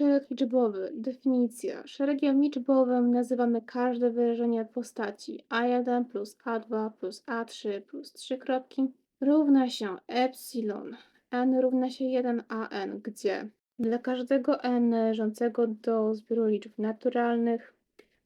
Szereg liczbowy. Definicja. Szeregiem liczbowym nazywamy każde wyrażenie postaci a1 plus a2 plus a3 plus 3 kropki równa się epsilon n równa się 1an, gdzie dla każdego n należącego do zbioru liczb naturalnych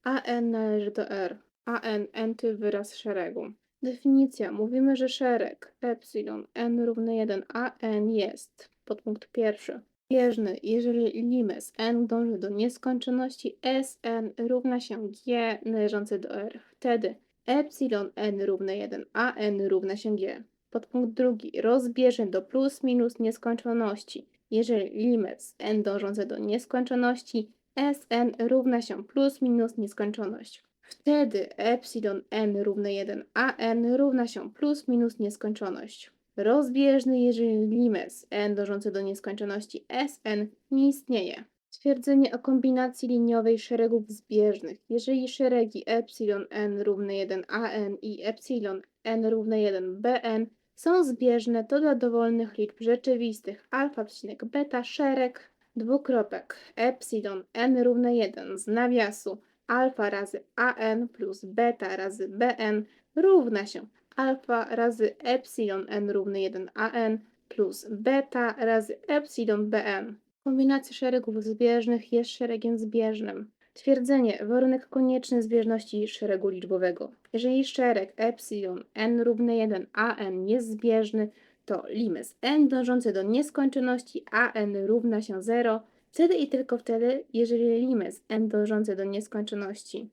an należy do r. an nty wyraz szeregu. Definicja. Mówimy, że szereg epsilon n równy 1 an jest podpunkt pierwszy bieżny, jeżeli limes n dąży do nieskończoności, Sn równa się g należący do r. Wtedy epsilon n równe 1, a n równa się g. Podpunkt drugi. Rozbieżny do plus minus nieskończoności. Jeżeli limes n dążący do nieskończoności, Sn równa się plus minus nieskończoność. Wtedy epsilon n równe 1, a n równa się plus minus nieskończoność rozbieżny, jeżeli limes n dążący do nieskończoności Sn nie istnieje. Stwierdzenie o kombinacji liniowej szeregów zbieżnych. Jeżeli szeregi epsilon n równe 1 an i epsilon n równe 1 bn są zbieżne, to dla dowolnych liczb rzeczywistych alfa beta szereg dwukropek epsilon n równe 1 z nawiasu alfa razy an plus beta razy bn równa się alfa razy epsilon n równy 1 an plus beta razy epsilon bn. Kombinacja szeregów zbieżnych jest szeregiem zbieżnym. Twierdzenie. Warunek konieczny zbieżności szeregu liczbowego. Jeżeli szereg epsilon n równy 1 an jest zbieżny, to limes n dążący do nieskończoności an równa się 0, wtedy i tylko wtedy, jeżeli limes n dążący do nieskończoności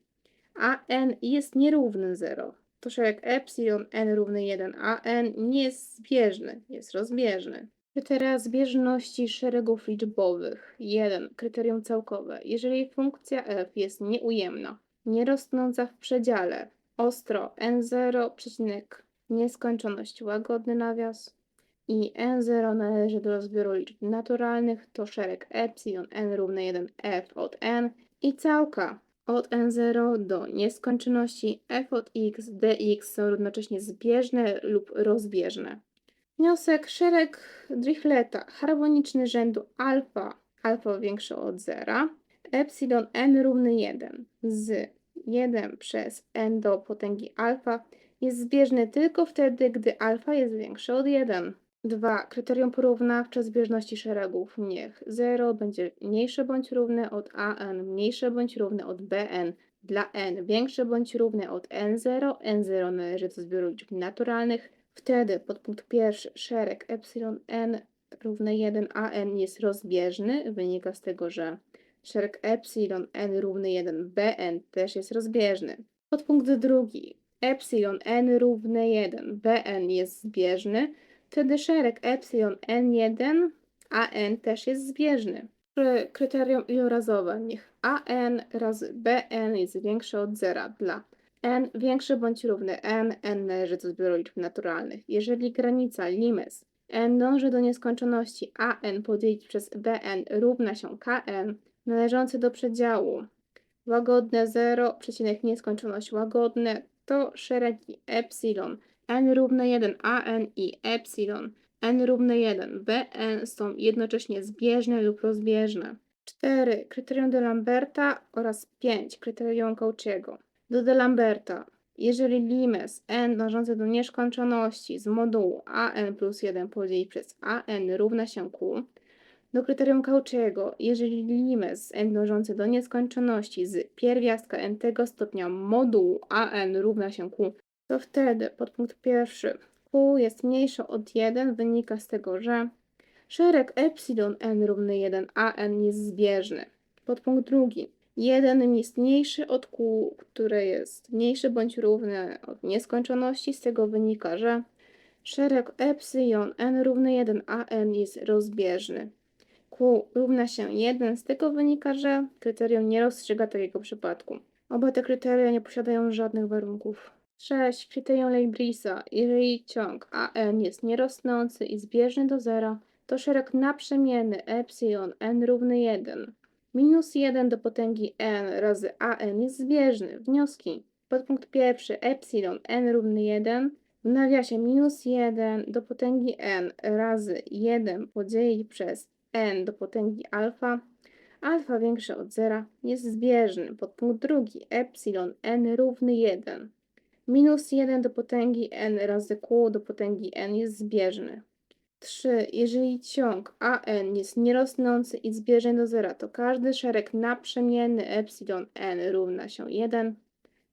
an jest nierówny 0 to szereg epsilon n równy 1, a n nie jest zbieżny, jest rozbieżny. Kryteria zbieżności szeregów liczbowych. 1. Kryterium całkowe. Jeżeli funkcja f jest nieujemna, nierosnąca w przedziale, ostro n0, przecinek, nieskończoność, łagodny nawias i n0 należy do zbioru liczb naturalnych, to szereg epsilon n równy 1 f od n i całka od n0 do nieskończoności f od x, dx są równocześnie zbieżne lub rozbieżne. Wniosek szereg Drichleta harmoniczny rzędu alfa, alfa większe od zera, epsilon n równy 1 z 1 przez n do potęgi alfa jest zbieżny tylko wtedy, gdy alfa jest większe od 1. 2. Kryterium porównawcze zbieżności szeregów. Niech 0 będzie mniejsze bądź równe od an, mniejsze bądź równe od bn. Dla n większe bądź równe od n0, n0 należy do zbioru liczb naturalnych. Wtedy podpunkt pierwszy szereg epsilon n równe 1 an jest rozbieżny. Wynika z tego, że szereg epsilon n równy 1 bn też jest rozbieżny. Podpunkt drugi epsilon n równe 1 bn jest zbieżny wtedy szereg epsilon n1 an też jest zbieżny. Kryterium ilorazowe. Niech an razy bn jest większe od zera dla n większy bądź równy n, n należy do zbioru liczb naturalnych. Jeżeli granica limes n dąży do nieskończoności an podzielić przez bn równa się kn należący do przedziału łagodne 0, przecinek nieskończoność łagodne, to szeregi epsilon n równe 1 an i epsilon n równe 1 bn są jednocześnie zbieżne lub rozbieżne. 4. Kryterium de Lamberta oraz 5. Kryterium Cauchy'ego. Do de Lamberta. Jeżeli limes n dążący do nieskończoności z modułu an plus 1 podzielić przez an równa się q, do kryterium Cauchy'ego, jeżeli limes n dążący do nieskończoności z pierwiastka n tego stopnia modułu an równa się q to wtedy podpunkt pierwszy Q jest mniejsze od 1 wynika z tego, że szereg epsilon n równy 1 a n jest zbieżny. Podpunkt drugi 1 jest mniejszy od Q, które jest mniejszy bądź równy od nieskończoności. Z tego wynika, że szereg epsilon n równy 1 a n jest rozbieżny. Q równa się 1, z tego wynika, że kryterium nie rozstrzyga takiego przypadku. Oba te kryteria nie posiadają żadnych warunków. 6. Kryterium Leibrisa. Jeżeli ciąg AN jest nierosnący i zbieżny do zera, to szereg naprzemienny epsilon n równy 1. Minus 1 do potęgi n razy an jest zbieżny. Wnioski. Podpunkt pierwszy epsilon n równy 1 w nawiasie minus 1 do potęgi n razy 1 podzielić przez n do potęgi alfa alfa większe od zera jest zbieżny. Podpunkt drugi, epsilon n równy 1. Minus 1 do potęgi n razy q do potęgi n jest zbieżny. 3. Jeżeli ciąg AN jest nierosnący i zbieżny do zera, to każdy szereg naprzemienny epsilon n równa się 1.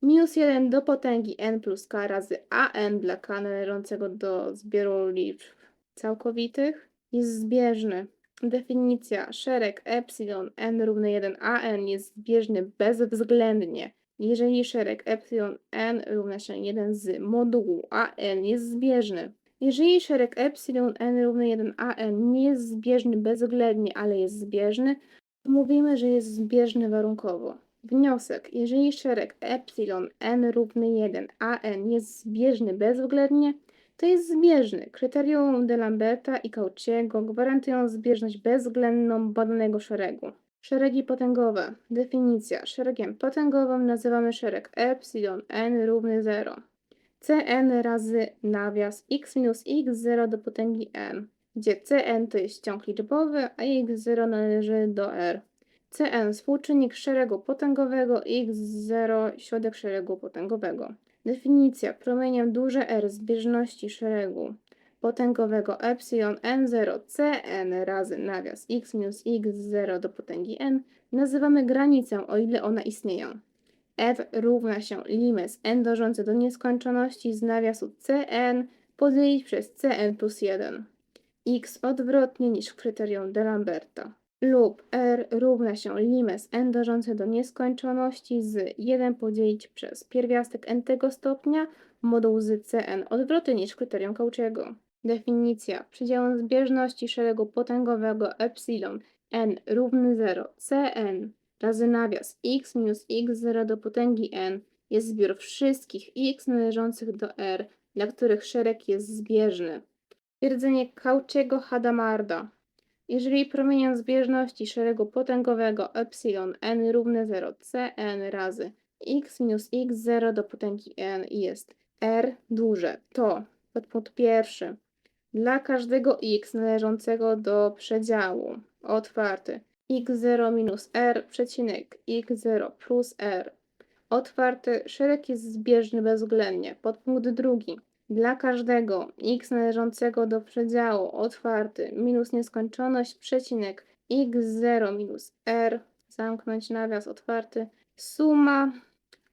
Minus 1 do potęgi n plus k razy an dla k należącego do zbioru liczb całkowitych jest zbieżny. Definicja. Szereg epsilon n równy 1 an jest zbieżny bezwzględnie, jeżeli szereg epsilon n równa się 1 z modułu an jest zbieżny. Jeżeli szereg epsilon n równy 1 an nie jest zbieżny bezwzględnie, ale jest zbieżny, to mówimy, że jest zbieżny warunkowo. Wniosek. Jeżeli szereg epsilon n równy 1 an jest zbieżny bezwzględnie, to jest zbieżny. Kryterium de Lamberta i Cauchy'ego gwarantują zbieżność bezwzględną badanego szeregu. Szeregi potęgowe. Definicja. Szeregiem potęgowym nazywamy szereg epsilon n równy 0. Cn razy nawias x minus x0 do potęgi n, gdzie Cn to jest ciąg liczbowy, a x0 należy do R. Cn współczynnik szeregu potęgowego, x0 środek szeregu potęgowego. Definicja. Promieniem duże R zbieżności szeregu potęgowego epsilon n0 cn razy nawias x minus x0 do potęgi n nazywamy granicę, o ile ona istnieją. f równa się limes n dążący do nieskończoności z nawiasu cn podzielić przez cn plus 1. x odwrotnie niż kryterium de Lamberta lub r równa się limes n dążący do nieskończoności z 1 podzielić przez pierwiastek n tego stopnia moduł z cn odwrotny niż kryterium Cauchy'ego. Definicja. Przedziałem zbieżności szeregu potęgowego epsilon n równy 0 cn razy nawias x minus x0 do potęgi n jest zbiór wszystkich x należących do r, dla których szereg jest zbieżny. Twierdzenie Cauchy'ego-Hadamarda. Jeżeli promieniem zbieżności szeregu potęgowego epsilon n równy 0 cn razy x minus x0 do potęgi n jest r duże, to podpunkt pierwszy dla każdego x należącego do przedziału. Otwarty. X0 minus r przecinek x0 plus r. Otwarty. Szereg jest zbieżny bezwzględnie. Podpunkt drugi. Dla każdego x należącego do przedziału. Otwarty. Minus nieskończoność przecinek x0 minus r. Zamknąć nawias. Otwarty. Suma.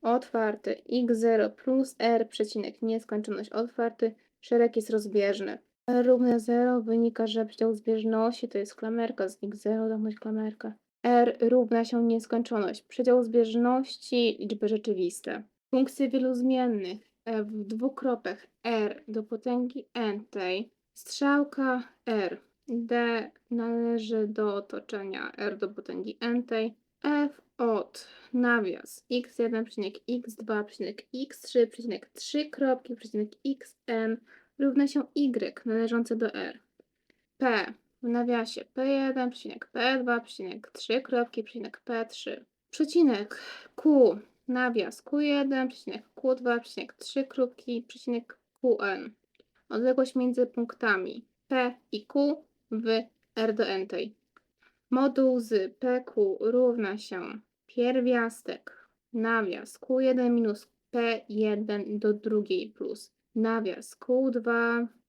Otwarty. X0 plus r przecinek nieskończoność. Otwarty. Szereg jest rozbieżny. Równe 0 wynika, że przedział zbieżności to jest klamerka z x0 zamknąć klamerkę. R równa się nieskończoność. Przedział zbieżności liczby rzeczywiste. Funkcje wielozmiennych f w dwukropek r do potęgi n tej. Strzałka r. D należy do otoczenia. R do potęgi n tej. F od. Nawias. X1, x2, x3, 3 kropki, xn równa się y należące do r. p w nawiasie p1, p2, 3 kropki, p3. Przecinek q nawias q1, q2, 3 kropki, qn. Odległość między punktami p i q w r do n tej. Moduł z pq równa się pierwiastek nawias q1 minus p1 do drugiej plus nawias q2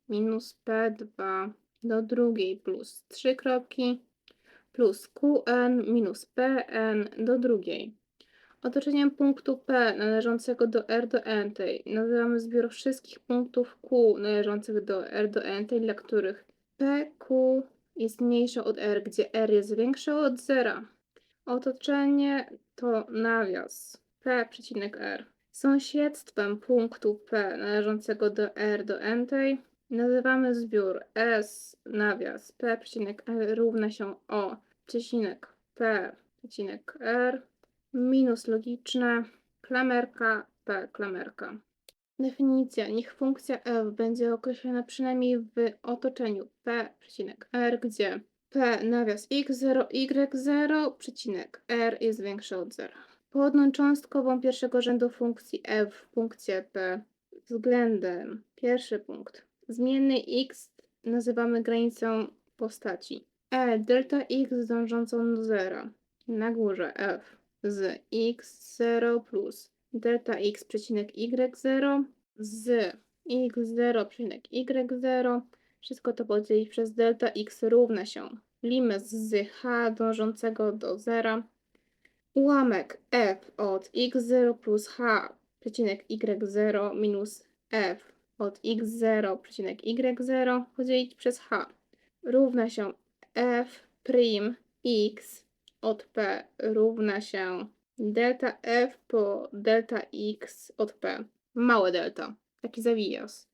minus p2 do drugiej plus 3 kropki plus qn minus pn do drugiej. Otoczeniem punktu P należącego do R do N nazywamy zbiór wszystkich punktów Q należących do R do N, dla których PQ jest mniejsze od R, gdzie R jest większe od zera. Otoczenie to nawias P,R. Sąsiedztwem punktu P należącego do R do entej nazywamy zbiór S nawias P przecinek R równa się O przecinek P przecinek R minus logiczne klamerka P klamerka. Definicja. Niech funkcja f będzie określona przynajmniej w otoczeniu p, r, gdzie p nawias x0, y0, r jest większe od 0 podną cząstkową pierwszego rzędu funkcji f w punkcie p względem, pierwszy punkt, zmienny x nazywamy granicą postaci. E delta x dążącą do zera. Na górze f z x0 plus delta x przecinek y0 z x0 przecinek y0 wszystko to podzielić przez delta x równa się. Limes z h dążącego do zera ułamek f od x0 plus h przecinek y0 minus f od x0 przecinek y0 podzielić przez h równa się f prim x od p równa się delta f po delta x od p. Małe delta. Taki zawijas.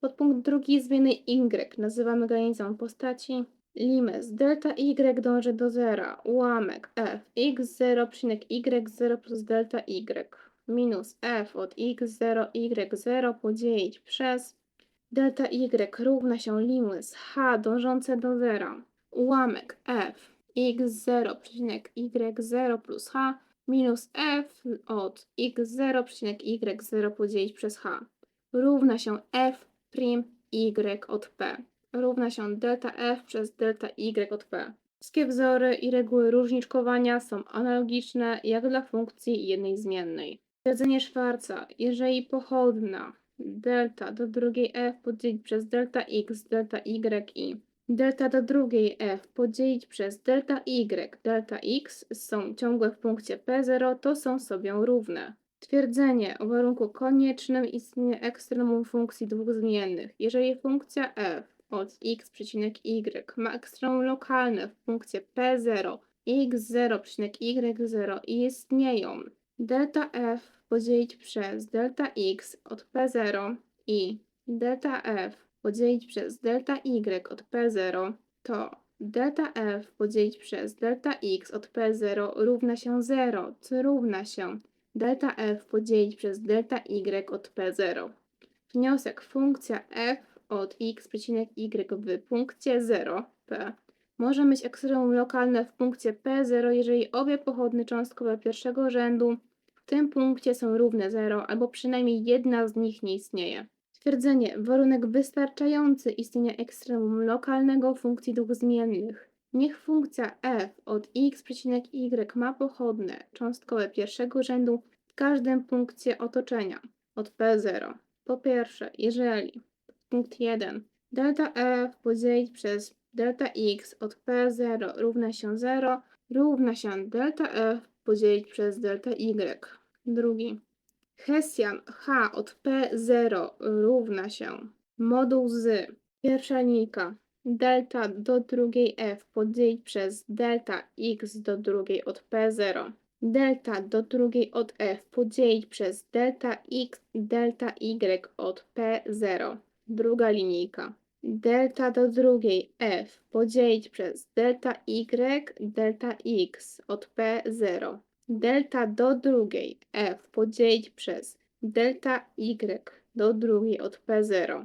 Podpunkt drugi zmiany y nazywamy granicą postaci. Limes delta y dąży do zera. Ułamek f x0 przecinek y0 plus delta y minus f od x0 y0 podzielić przez delta y równa się limes h dążące do zera. Ułamek f x0 przecinek y0 plus h minus f od x0 przecinek y0 podzielić przez h równa się f prim y od p równa się delta f przez delta y od p. Wszystkie wzory i reguły różniczkowania są analogiczne jak dla funkcji jednej zmiennej. Stwierdzenie Schwarza, jeżeli pochodna delta do drugiej f podzielić przez delta x, delta y i delta do drugiej f podzielić przez delta y, delta x są ciągłe w punkcie p0, to są sobie równe. Twierdzenie o warunku koniecznym istnienia ekstremum funkcji dwóch zmiennych. Jeżeli funkcja f od x, y. Ma ekstremum lokalne w punkcie p0, x0, y0 i istnieją. Delta f podzielić przez delta x od p0 i delta f podzielić przez delta y od p0, to delta f podzielić przez delta x od p0 równa się 0, co równa się? Delta f podzielić przez delta y od p0. Wniosek. Funkcja f od x, y w punkcie 0 p może mieć ekstremum lokalne w punkcie p0, jeżeli obie pochodne cząstkowe pierwszego rzędu w tym punkcie są równe 0, albo przynajmniej jedna z nich nie istnieje. Twierdzenie warunek wystarczający istnienia ekstremum lokalnego funkcji dwóch zmiennych. Niech funkcja f od x, y ma pochodne cząstkowe pierwszego rzędu w każdym punkcie otoczenia od p0. Po pierwsze, jeżeli punkt 1 delta f podzielić przez delta x od p0 równa się 0 równa się delta f podzielić przez delta y. Drugi. Hessian h od p0 równa się moduł z. Pierwsza linijka. Delta do drugiej f podzielić przez delta x do drugiej od p0 delta do drugiej od f podzielić przez delta x delta y od p0 druga linijka. Delta do drugiej. F podzielić przez delta y delta x od p0 delta do drugiej. F podzielić przez delta y do drugiej od p0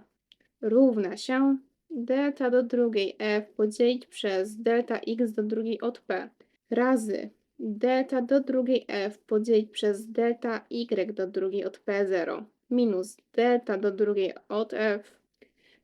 równa się delta do drugiej. F podzielić przez delta x do drugiej od p. Razy delta do drugiej. F podzielić przez delta y do drugiej od p0 minus delta do drugiej od f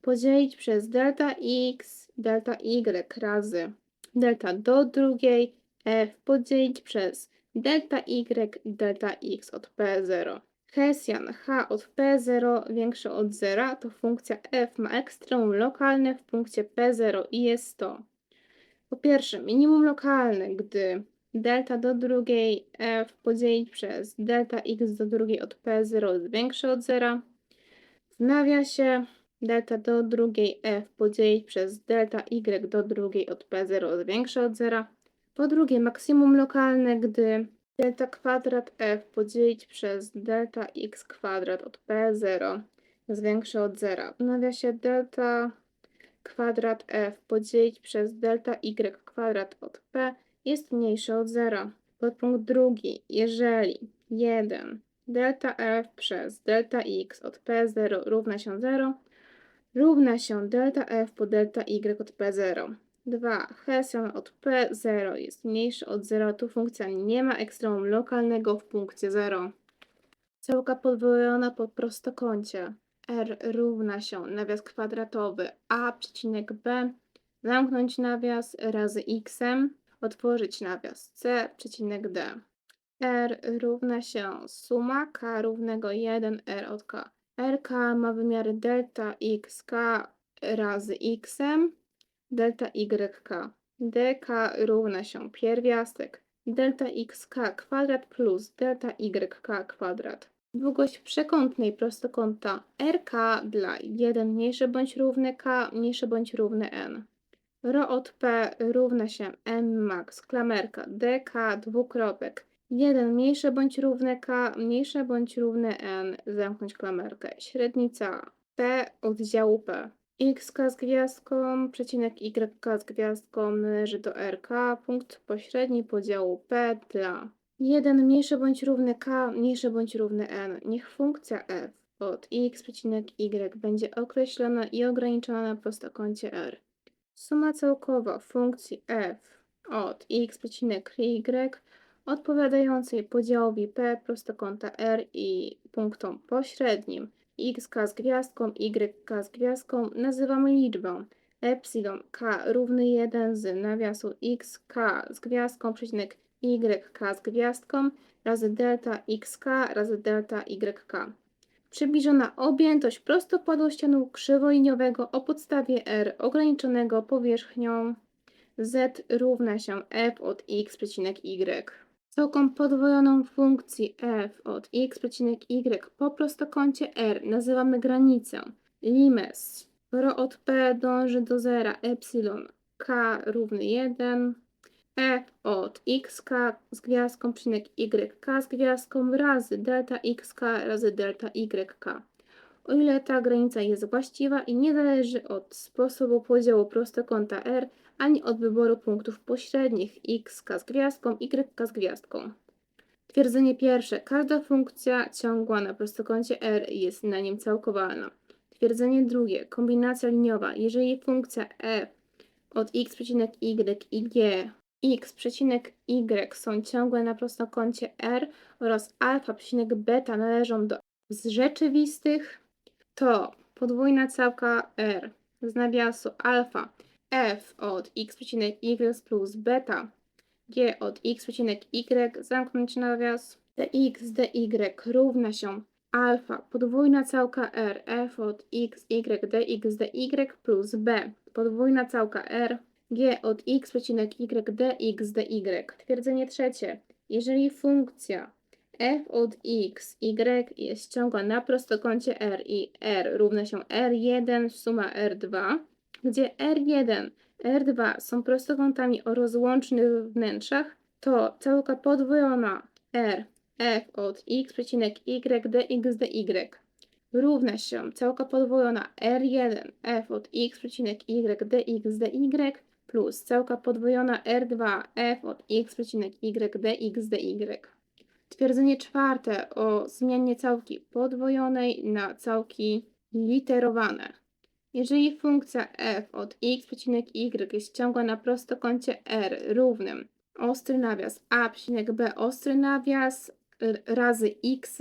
podzielić przez delta x delta y razy delta do drugiej f podzielić przez delta y delta x od p0. Hessian h od p0 większe od 0 to funkcja f ma ekstremum lokalne w punkcie p0 i jest to po pierwsze minimum lokalne, gdy delta do drugiej f podzielić przez delta x do drugiej od p0 jest większe od 0. W nawiasie delta do drugiej f podzielić przez delta y do drugiej od p0 jest większe od 0. Po drugie, maksimum lokalne, gdy delta kwadrat f podzielić przez delta x kwadrat od p0 jest większe od 0. W nawiasie delta kwadrat f podzielić przez delta y kwadrat od p jest mniejsze od 0. Podpunkt drugi. Jeżeli 1 delta f przez delta x od p0 równa się 0, równa się delta f po delta y od p0. 2. Hessian od P0 jest mniejszy od 0, tu funkcja nie ma ekstremum lokalnego w punkcie 0. Całka podwojona po prostokącie R równa się nawias kwadratowy A przecinek B zamknąć nawias razy x otworzyć nawias c, przecinek d. R równa się suma k równego 1r od k. RK ma wymiary delta xk razy xem, delta yk. dk równa się pierwiastek delta xk kwadrat plus delta yk kwadrat. Długość przekątnej prostokąta RK dla 1 mniejsze bądź równe k mniejsze bądź równe n. Rho od P równa się m max klamerka dk dwukropek 1 mniejsze bądź równe k mniejsze bądź równe n zamknąć klamerkę. Średnica P oddziału P. X z gwiazdką, przecinek YK z gwiazdką należy do RK, punkt pośredni podziału P dla 1 mniejsze bądź równe K, mniejsze bądź równe N. Niech funkcja f od x, y będzie określona i ograniczona na prostokącie R. Suma całkowa funkcji f od x, y odpowiadającej podziałowi P prostokąta R i punktom pośrednim xk z gwiazdką, yk z gwiazdką nazywamy liczbą epsilon k równy 1 z nawiasu xk z gwiazdką przecinek yk z gwiazdką razy delta xk razy delta yk. Przybliżona objętość prostopadłościanu krzywoliniowego o podstawie r ograniczonego powierzchnią z równa się f od x przecinek y. Całką podwojoną funkcji f od x przecinek y po prostokącie r nazywamy granicę. Limes. Rho od p dąży do zera epsilon k równy 1. f od xk z gwiazdką przecinek yk z gwiazdką razy delta xk razy delta yk. O ile ta granica jest właściwa i nie zależy od sposobu podziału prostokąta r, ani od wyboru punktów pośrednich x z gwiazdką, y z gwiazdką. Twierdzenie pierwsze. Każda funkcja ciągła na prostokącie R jest na nim całkowalna. Twierdzenie drugie. Kombinacja liniowa. Jeżeli funkcja f od x, y i g x, y są ciągłe na prostokącie R oraz alfa, beta należą do rzeczywistych, to podwójna całka R z nawiasu alfa f od x, y plus beta g od x, y zamknąć nawias dx dy równa się alfa podwójna całka r f od x, y dx dy plus b podwójna całka r g od x, y dx dy. Twierdzenie trzecie. Jeżeli funkcja f od x, y jest ciągła na prostokącie r i r równa się r1 suma r2, gdzie R1, R2 są prostokątami o rozłącznych wnętrzach, to całka podwojona R, F od x, y, dx, dy równa się całka podwojona R1, F od x, y, dx, dy plus całka podwojona R2, F od x, y, dx, dy. Twierdzenie czwarte o zmianie całki podwojonej na całki literowane. Jeżeli funkcja f od x, y jest ciągła na prostokącie r równym ostry nawias a, b ostry nawias razy x,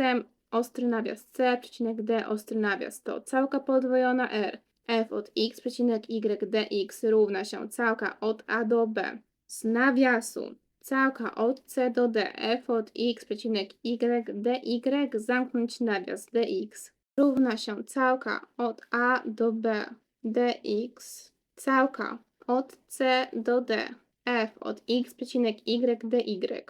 ostry nawias c, przecinek d ostry nawias to całka podwojona r f od x, y dx równa się całka od a do b. Z nawiasu całka od c do d. F od x, y dy zamknąć nawias dx. Równa się całka od a do b dx, całka od c do d, f od x, y dy.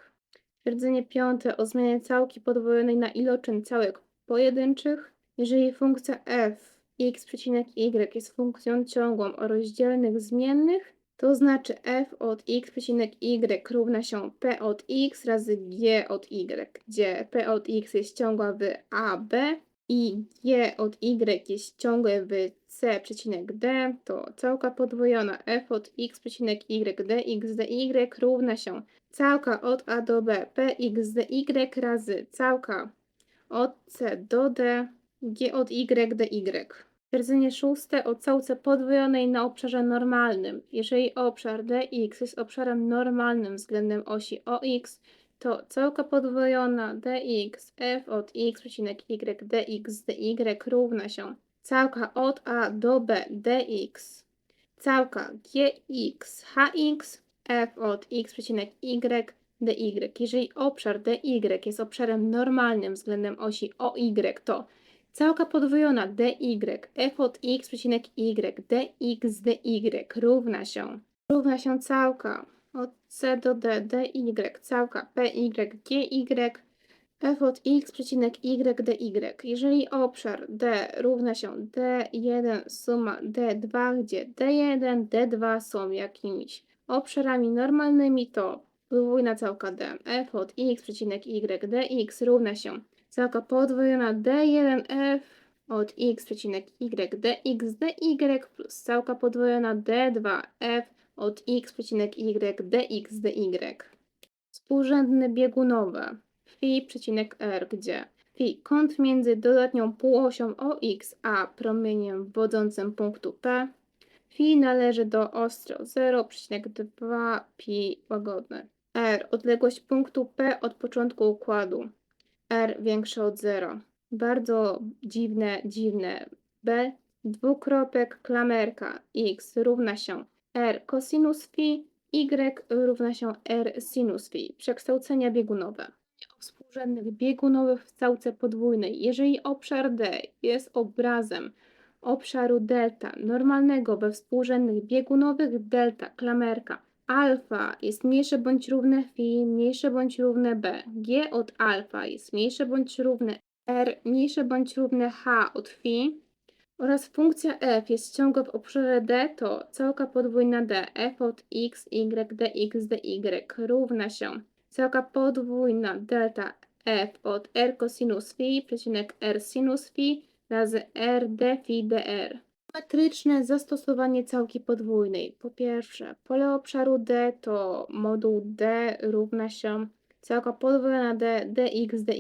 Twierdzenie piąte o zmianie całki podwojonej na iloczyn całek pojedynczych. Jeżeli funkcja f x, y jest funkcją ciągłą o rozdzielnych zmiennych, to znaczy f od x, y równa się p od x razy g od y, gdzie p od x jest ciągła w a, b, i g od y jest ciągłe w c d, to całka podwojona f od x y dx dy równa się całka od a do b px dy razy całka od c do d g od y dy. Twierdzenie szóste o całce podwojonej na obszarze normalnym. Jeżeli obszar dx jest obszarem normalnym względem osi ox, to całka podwojona dx f od x, y dx dy równa się całka od a do b dx, całka gx hx f od x przecinek y dy. Jeżeli obszar dy jest obszarem normalnym względem osi OY, to całka podwojona dy f od x przecinek y dx dy równa się równa się całka od c do d dy całka py gy f od x przecinek y dy. Jeżeli obszar d równa się d1 suma d2, gdzie d1, d2 są jakimiś obszarami normalnymi, to podwójna całka d f od x przecinek y dx równa się całka podwojona d1f od x przecinek y dx dy plus całka podwojona d2f od x przecinek y dx dy. Współrzędne biegunowe phi przecinek r, gdzie phi kąt między dodatnią półosią OX a promieniem wodzącym punktu P. Phi należy do ostro 0,2 pi łagodne. R odległość punktu P od początku układu. R większe od 0. Bardzo dziwne, dziwne. B dwukropek klamerka x równa się r cosinus phi, y równa się r sinus phi. Przekształcenia biegunowe. Współrzędnych biegunowych w całce podwójnej. Jeżeli obszar D jest obrazem obszaru delta normalnego we współrzędnych biegunowych delta klamerka alfa jest mniejsze bądź równe phi mniejsze bądź równe b, g od alfa jest mniejsze bądź równe r mniejsze bądź równe h od phi oraz funkcja f jest ciągła w obszarze d, to całka podwójna d f od x, y, dx, dy równa się całka podwójna delta f od r cosinus phi przecinek r sinus phi razy r d phi dr. Metryczne zastosowanie całki podwójnej. Po pierwsze, pole obszaru D to moduł D równa się całka podwójna D dx dy.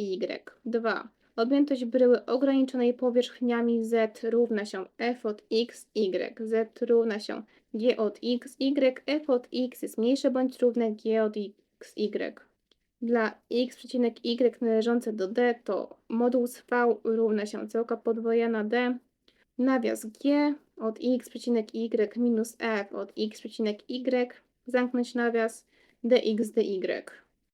2. Objętość bryły ograniczonej powierzchniami Z równa się f od x, y. Z równa się g od x, y. f od x jest mniejsze bądź równe g od x, y. Dla x y należące do D to moduł z V równa się całka podwojona D nawias g od x przecinek y minus f od x przecinek y zamknąć nawias dx dy.